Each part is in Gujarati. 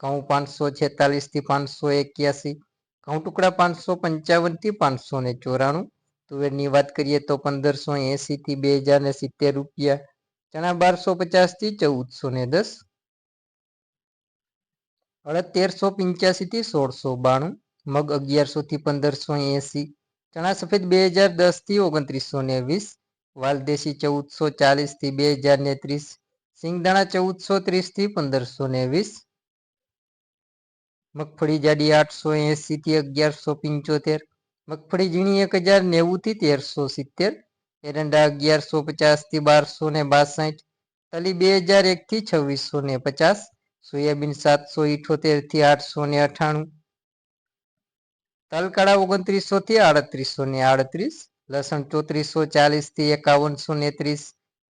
ઘઉં પાંચસો છેતાલીસથી પાંચસો એક્યાસી, ઘઉં ટુકડા પાંચસો પંચાવનથી પાંચસો ને ચોરાણું, તુવેરની વાત કરીએ તો પંદરસો એંસીથી બે હજાર ને સિત્તેર રૂપિયા, ચણા બારસો પચાસથી ચૌદસો ને દસ અડદ તેરસો પંચ્યાસીથી સોળસો બાણું, મગ અગિયારસોથી પંદરસો એંસી ચણા સફેદ બે હજાર દસથી ઓગણત્રીસો ને વીસ વાલદેશી ચૌદસો ચાલીસથી બે હજાર ને ત્રીસ, સિંગદાણા ચૌદસો ત્રીસથી પંદરસો ને વીસ મગફળી જાડી આઠસો એંસીથી અગિયારસો પંચોતેર, મગફળી ઝીણી એક હજાર નેવુંથી તેરસો સિત્તેર, એરંડા અગિયારસો પચાસથી બારસો ને બાસઠ, તલી બે હજાર એકથી છવ્વીસો ને પચાસ, સોયાબીન સાતસો ઇઠોતેરથી આઠસો ને અઠાણું, તલકાળા ઓગણત્રીસોથી આડત્રીસો ને આડત્રીસ, લસણ ચોત્રીસો ચાલીસથી એકાવનસો ને ત્રીસ,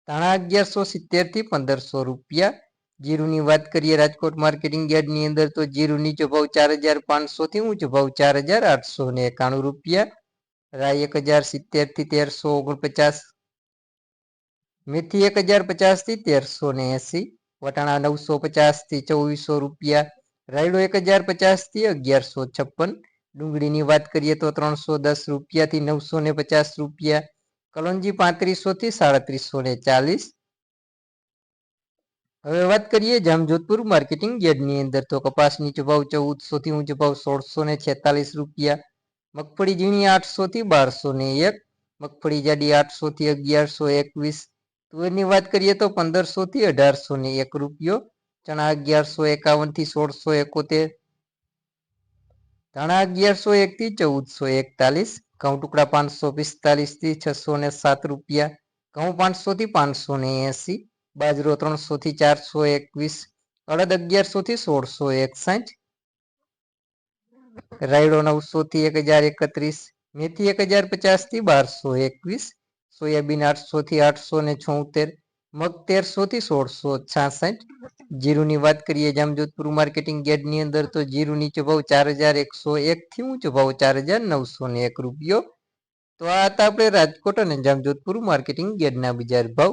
ધાણા અગિયારસો સિત્તેરથી પંદરસો રૂપિયા જીરુની વાત કરીએ રાજકોટ માર્કેટિંગ યાર્ડની અંદર, તો જીરુ નીચો ભાવ ચાર હજાર પાંચસોથી ઊંચો ભાવ ચાર હજાર આઠસો ને એકાણું રૂપિયા. રાય એક હજાર સિત્તેરથી તેરસો ઓગણપચાસ. મેથી એક હજાર પચાસથી તેરસો ને એંસી. વટાણા નવસો પચાસથી ચોવીસો રૂપિયા. રાયડો એક હજાર પચાસથી અગિયારસો છપ્પન. ડુંગળીની વાત કરીએ તો ત્રણસો દસ રૂપિયાથી નવસો ને પચાસ રૂપિયા. કલોંજી પાંત્રીસોથી સાડત્રીસો ને ચાલીસ. હવે વાત કરીએ જામજોધપુર માર્કેટિંગ યાર્ડની અંદર તો કપાસની ભાવ ચૌદસો થી ઊંચો ભાવ સોળસો ને છેતાલીસ રૂપિયા, મગફળી ઝીણી આઠસો થી બારસો ને એક, મગફળી જાડી આઠસો થી અગિયારસો એકવીસ. તુવેરની વાત કરીએ તો પંદરસો થી અઢારસો ને એક રૂપિયો, ચણા અગિયારસો એકાવનથી સોળસો એકોતેર, ધાણા અગિયારસો એક થી ચૌદસો એકતાલીસ, ઘઉં ટુકડા પાંચસો પિસ્તાલીસથી છસો ને સાત રૂપિયા, ઘઉં પાંચસો થી પાંચસો ને એસી બાજરો ત્રણસો થી ચારસો એકવીસ, અડદ અગિયારસો થી સોળસો એકસાઠ, રાયડો નવસો થી એક હજાર એકત્રીસ, મેથી એક હજાર પચાસથી બારસો એકવીસ, સોયાબીન આઠસો થી આઠસો ને છોતેર, મગ તેરસો થી સોળસો છાસઠ. જીરુની વાત કરીએ જામજોધપુર માર્કેટિંગ યાર્ડની અંદર તો જીરું નીચો ભાવ ચાર હજાર એકસો એક થી ઊંચો ભાવ ચાર હજાર નવસો ને એક રૂપિયો. તો આ હતા આપણે રાજકોટ અને જામજોધપુર માર્કેટિંગ યાર્ડના બજાર ભાવ.